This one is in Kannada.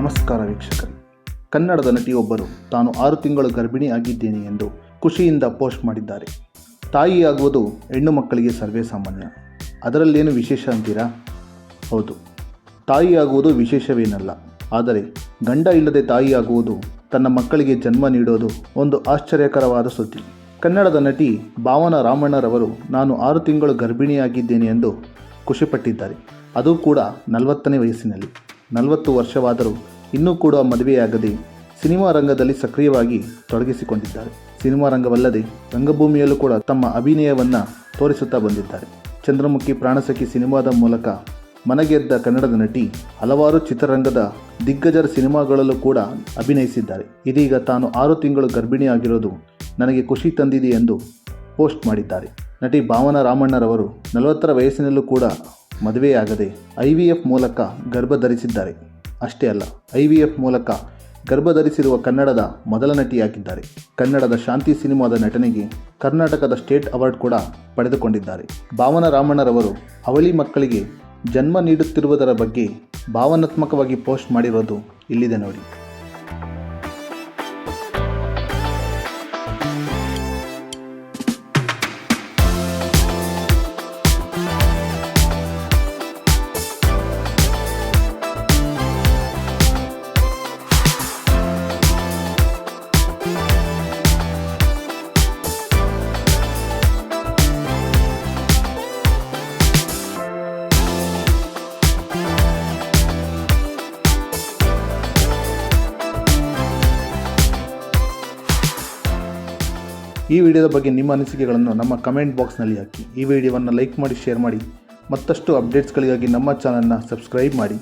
ನಮಸ್ಕಾರ ವೀಕ್ಷಕರೇ. ಕನ್ನಡದ ನಟಿಯೊಬ್ಬರು ತಾನು ಆರು ತಿಂಗಳು ಗರ್ಭಿಣಿ ಆಗಿದ್ದೇನೆ ಎಂದು ಖುಷಿಯಿಂದ ಪೋಸ್ಟ್ ಮಾಡಿದ್ದಾರೆ. ತಾಯಿಯಾಗುವುದು ಹೆಣ್ಣು ಮಕ್ಕಳಿಗೆ ಸರ್ವೇ ಸಾಮಾನ್ಯ. ಅದರಲ್ಲೇನು ವಿಶೇಷ ಅಂತೀರಾ? ಹೌದು. ತಾಯಿಯಾಗುವುದು ವಿಶೇಷವೇನಲ್ಲ. ಆದರೆ ಗಂಡ ಇಲ್ಲದೆ ತಾಯಿಯಾಗುವುದು ತನ್ನ ಮಕ್ಕಳಿಗೆ ಜನ್ಮ ನೀಡೋದು ಒಂದು ಆಶ್ಚರ್ಯಕರವಾದ ಸುದ್ದಿ. ಕನ್ನಡದ ನಟಿ ಭಾವನಾ ರಾಮಣ್ಣರವರು ನಾನು ಆರು ತಿಂಗಳು ಗರ್ಭಿಣಿಯಾಗಿದ್ದೇನೆ ಎಂದು ಖುಷಿಪಟ್ಟಿದ್ದಾರೆ. ಅದು ಕೂಡ ನಲವತ್ತನೇ ವಯಸ್ಸಿನಲ್ಲಿ. ನಲವತ್ತು ವರ್ಷವಾದರೂ ಇನ್ನೂ ಕೂಡ ಮದುವೆಯಾಗದೆ ಸಿನಿಮಾ ರಂಗದಲ್ಲಿ ಸಕ್ರಿಯವಾಗಿ ತೊಡಗಿಸಿಕೊಂಡಿದ್ದಾರೆ. ಸಿನಿಮಾ ರಂಗವಲ್ಲದೆ ರಂಗಭೂಮಿಯಲ್ಲೂ ಕೂಡ ತಮ್ಮ ಅಭಿನಯವನ್ನು ತೋರಿಸುತ್ತಾ ಬಂದಿದ್ದಾರೆ. ಚಂದ್ರಮುಖಿ ಪ್ರಾಣಸಖಿ ಸಿನಿಮಾದ ಮೂಲಕ ಮನಗೆದ್ದ ಕನ್ನಡದ ನಟಿ ಹಲವಾರು ಚಿತ್ರರಂಗದ ದಿಗ್ಗಜರ ಸಿನಿಮಾಗಳಲ್ಲೂ ಕೂಡ ಅಭಿನಯಿಸಿದ್ದಾರೆ. ಇದೀಗ ತಾನು ಆರು ತಿಂಗಳು ಗರ್ಭಿಣಿಯಾಗಿರೋದು ನನಗೆ ಖುಷಿ ತಂದಿದೆ ಎಂದು ಪೋಸ್ಟ್ ಮಾಡಿದ್ದಾರೆ. ನಟಿ ಭಾವನಾ ರಾಮಣ್ಣರವರು ನಲವತ್ತರ ವಯಸ್ಸಿನಲ್ಲೂ ಕೂಡ ಮದುವೆಯಾಗದೆ ಐ ವಿ ಎಫ್ ಮೂಲಕ ಗರ್ಭ ಧರಿಸಿದ್ದಾರೆ ಅಷ್ಟೇ ಅಲ್ಲ ಐ ವಿ ಎಫ್ ಮೂಲಕ ಗರ್ಭ ಧರಿಸಿರುವ ಕನ್ನಡದ ಮೊದಲ ನಟಿಯಾಗಿದ್ದಾರೆ. ಕನ್ನಡದ ಶಾಂತಿ ಸಿನಿಮಾದ ನಟನೆಗೆ ಕರ್ನಾಟಕದ ಸ್ಟೇಟ್ ಅವಾರ್ಡ್ ಕೂಡ ಪಡೆದುಕೊಂಡಿದ್ದಾರೆ. ಭಾವನ ರಾಮಣ್ಣರವರು ಅವಳಿ ಮಕ್ಕಳಿಗೆ ಜನ್ಮ ನೀಡುತ್ತಿರುವುದರ ಬಗ್ಗೆ ಭಾವನಾತ್ಮಕವಾಗಿ ಪೋಸ್ಟ್ ಮಾಡಿರೋದು ಇಲ್ಲಿದೆ ನೋಡಿ. ಈ ವಿಡಿಯೋದ ಬಗ್ಗೆ ನಿಮ್ಮ ಅನಿಸಿಕೆಗಳನ್ನು ನಮ್ಮ ಕಮೆಂಟ್ ಬಾಕ್ಸ್ನಲ್ಲಿ ಹಾಕಿ. ಈ ವಿಡಿಯೋವನ್ನು ಲೈಕ್ ಮಾಡಿ ಶೇರ್ ಮಾಡಿ. ಮತ್ತಷ್ಟು ಅಪ್ಡೇಟ್ಸ್ಗಳಿಗಾಗಿ ನಮ್ಮ ಚಾನಲ್ನ ಸಬ್ಸ್ಕ್ರೈಬ್ ಮಾಡಿ.